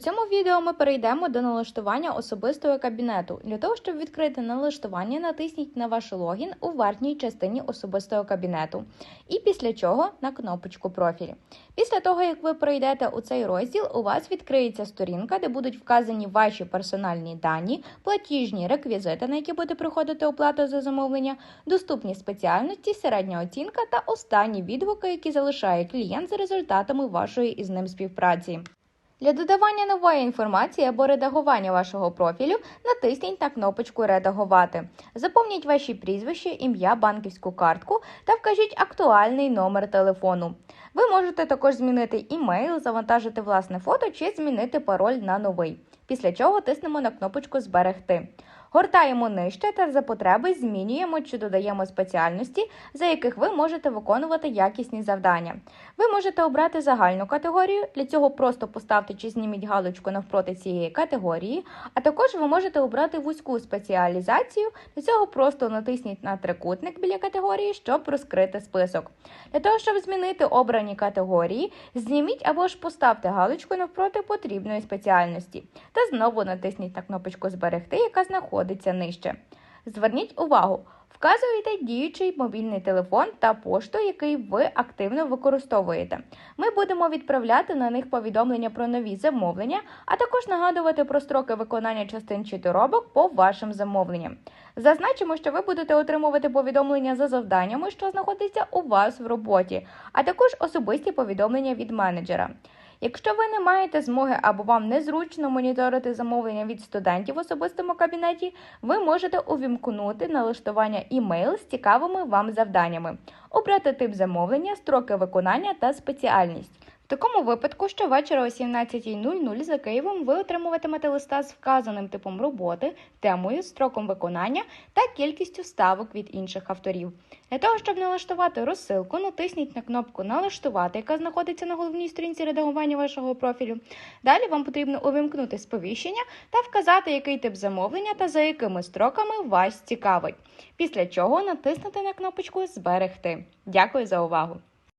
цьому відео ми перейдемо до налаштування особистого кабінету. Для того, щоб відкрити налаштування, натисніть на ваш логін у верхній частині особистого кабінету. І після чого на кнопочку профіль. Після того, як ви перейдете у цей розділ, у вас відкриється сторінка, де будуть вказані ваші персональні дані, платіжні реквізити, на які буде приходити оплата за замовлення, доступні спеціальності, середня оцінка та останні відгуки, які залишає клієнт за результатами вашої із ним співпраці. Для додавання нової інформації або редагування вашого профілю натисніть на кнопочку Редагувати. Заповніть ваші прізвище, ім'я, банківську картку та вкажіть актуальний номер телефону. Ви можете також змінити імейл, завантажити власне фото чи змінити пароль на новий. Після чого тиснемо на кнопочку Зберегти. Гортаємо нижче та за потреби змінюємо чи додаємо спеціальності, за яких ви можете виконувати якісні завдання. Ви можете обрати загальну категорію, для цього просто поставте чи зніміть галочку навпроти цієї категорії, а також ви можете обрати вузьку спеціалізацію, для цього просто натисніть на трикутник біля категорії, щоб розкрити список. Для того, щоб змінити обрані категорії, зніміть або ж поставте галочку навпроти потрібної спеціальності та знову натисніть на кнопочку Зберегти, яка знаходиться нижче. Зверніть увагу, вказуєте діючий мобільний телефон та пошту, який ви активно використовуєте. Ми будемо відправляти на них повідомлення про нові замовлення, а також нагадувати про строки виконання частин чи доробок по вашим замовленням. Зазначимо, що ви будете отримувати повідомлення за завданнями, що знаходяться у вас в роботі, а також особисті повідомлення від менеджера. Якщо ви не маєте змоги або вам незручно моніторити замовлення від студентів в особистому кабінеті, ви можете увімкнути налаштування імейл з цікавими вам завданнями, обрати тип замовлення, строки виконання та спеціальність. Такому випадку щовечора о 17.00 за Києвом ви отримуватимете листа з вказаним типом роботи, темою, строком виконання та кількістю ставок від інших авторів. Для того, щоб налаштувати розсилку, натисніть на кнопку Налаштувати, яка знаходиться на головній сторінці редагування вашого профілю. Далі вам потрібно увімкнути сповіщення та вказати, який тип замовлення та за якими строками вас цікавить. Після чого натиснути на кнопочку Зберегти. Дякую за увагу!